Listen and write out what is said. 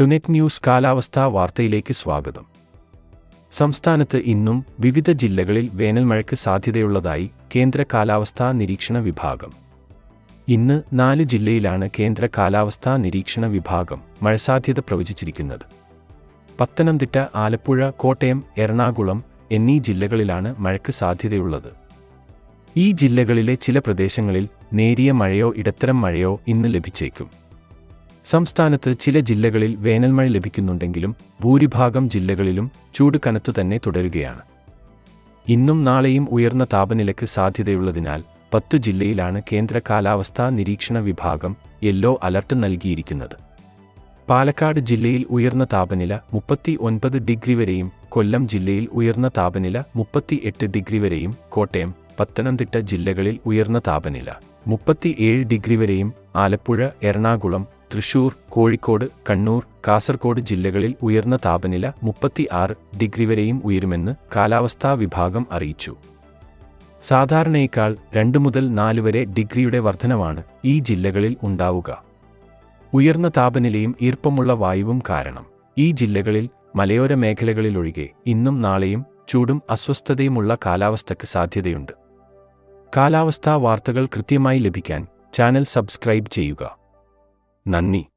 ടുനെറ്റ് news കാലാവസ്ഥാ വാർത്തയിലേക്ക് സ്വാഗതം. സംസ്ഥാനത്ത് ഇന്നും വിവിധ ജില്ലകളിൽ വേനൽമഴയ്ക്ക് സാധ്യതയുള്ളതായി കേന്ദ്ര കാലാവസ്ഥാ നിരീക്ഷണ വിഭാഗം. ഇന്ന് നാല് ജില്ലയിലാണ് കേന്ദ്ര കാലാവസ്ഥാ നിരീക്ഷണ വിഭാഗം മഴ സാധ്യത പ്രവചിച്ചിരിക്കുന്നത്. പത്തനംതിട്ട ആലപ്പുഴ കോട്ടയം എറണാകുളം എന്നീ ജില്ലകളിലാണ് മഴയ്ക്ക് സാധ്യതയുള്ളത്. ഈ ജില്ലകളിലെ ചില പ്രദേശങ്ങളിൽ നേരിയ മഴയോ ഇടത്തരം മഴയോ ഇന്ന് ലഭിച്ചേക്കും. സംസ്ഥാനത്ത് ചില ജില്ലകളിൽ വേനൽമഴ ലഭിക്കുന്നുണ്ടെങ്കിലും ഭൂരിഭാഗം ജില്ലകളിലും ചൂട് കനത്തു തന്നെ തുടരുകയാണ്. ഇന്നും നാളെയും ഉയർന്ന താപനിലയ്ക്ക് സാധ്യതയുള്ളതിനാൽ പത്തു ജില്ലയിലാണ് കേന്ദ്ര കാലാവസ്ഥാ നിരീക്ഷണ വിഭാഗം യെല്ലോ അലർട്ട് നൽകിയിരിക്കുന്നത്. പാലക്കാട് ജില്ലയിൽ ഉയർന്ന താപനില മുപ്പത്തി ഒൻപത് ഡിഗ്രി വരെയും കൊല്ലം ജില്ലയിൽ ഉയർന്ന താപനില മുപ്പത്തി എട്ട് ഡിഗ്രി വരെയും കോട്ടയം പത്തനംതിട്ട ജില്ലകളിൽ ഉയർന്ന താപനില മുപ്പത്തിയേഴ് ഡിഗ്രി വരെയും ആലപ്പുഴ എറണാകുളം തൃശൂർ കോഴിക്കോട് കണ്ണൂർ കാസർഗോഡ് ജില്ലകളിൽ ഉയർന്ന താപനില മുപ്പത്തി ആറ് ഡിഗ്രി വരെയും ഉയരുമെന്ന് കാലാവസ്ഥാ വിഭാഗം അറിയിച്ചു. സാധാരണയേക്കാൾ രണ്ട് മുതൽ നാല് വരെ ഡിഗ്രിയുടെ വർധനവാണ് ഈ ജില്ലകളിൽ ഉണ്ടാവുക. ഉയർന്ന താപനിലയും ഈർപ്പമുള്ള വായുവും കാരണം ഈ ജില്ലകളിൽ മലയോര മേഖലകളിലൊഴികെ ഇന്നും നാളെയും ചൂടും അസ്വസ്ഥതയുമുള്ള കാലാവസ്ഥയ്ക്ക് സാധ്യതയുണ്ട്. കാലാവസ്ഥാ വാർത്തകൾ കൃത്യമായി ലഭിക്കാൻ ചാനൽ സബ്സ്ക്രൈബ് ചെയ്യുക. 难逆。